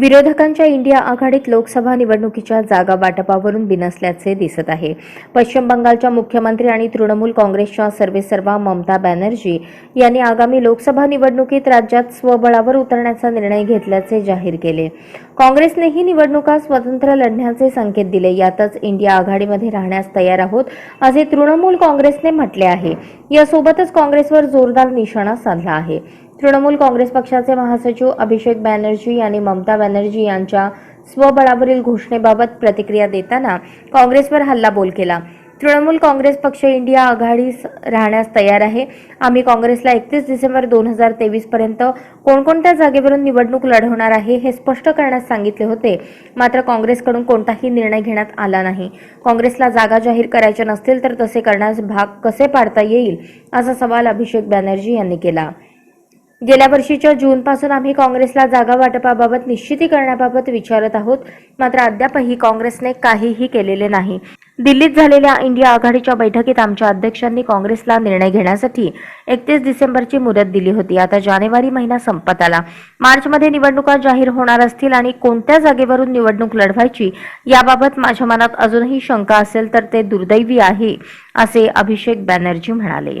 विरोधकांच्या इंडिया आघाडीत लोकसभा निवडणुकीच्या जागा वाटपावरून बिनसल्याचे दिसत आहे. पश्चिम बंगालच्या मुख्यमंत्री आणि तृणमूल काँग्रेसच्या सर्वेसर्वा ममता बॅनर्जी यांनी आगामी लोकसभा निवडणुकीत राज्यात स्वबळावर उतरण्याचा निर्णय घेतल्याचे जाहीर केले. काँग्रेसनेही निवडणुका स्वतंत्र लढण्याचे संकेत दिले. यातच इंडिया आघाडीमध्ये राहण्यास तयार आहोत असे तृणमूल काँग्रेसने म्हटले आहे. यासोबतच काँग्रेसवर जोरदार निशाणा साधला आहे. तृणमूल काँग्रेस पक्षाचे महासचिव अभिषेक बॅनर्जी यांनी ममता बॅनर्जी यांच्या स्वबळावरील घोषणेबाबत प्रतिक्रिया देताना काँग्रेसवर हल्लाबोल केला. तृणमूल काँग्रेस पक्ष इंडिया आघाडीस राहण्यास तयार आहे. आम्ही काँग्रेसला एकतीस डिसेंबर दोन हजार तेवीस पर्यंत कोणकोणत्या जागेवरून निवडणूक लढवणार आहे हे स्पष्ट करण्यास सांगितले होते. मात्र काँग्रेसकडून कोणताही निर्णय घेण्यात आला नाही. काँग्रेसला जागा जाहीर करायच्या नसतील तर तसे करण्यास भाग कसे पाडता येईल असा सवाल अभिषेक बॅनर्जी यांनी केला. गेल्या वर्षीच्या जूनपासून आम्ही काँग्रेसला जागा वाटपाबाबत निश्चिती करण्याबाबत विचारत आहोत. मात्र अद्यापही काँग्रेसने काहीही केलेले नाही. दिल्लीत झालेल्या इंडिया आघाडीच्या बैठकीत आमच्या अध्यक्षांनी काँग्रेसला निर्णय घेण्यासाठी एकतीस डिसेंबरची मुदत दिली होती. आता जानेवारी महिना संपत आला. मार्चमध्ये निवडणुका जाहीर होणार असतील आणि कोणत्या जागेवरून निवडणूक लढवायची याबाबत माझ्या मनात अजूनही शंका असेल तर ते दुर्दैवी आहे असे अभिषेक बॅनर्जी म्हणाले.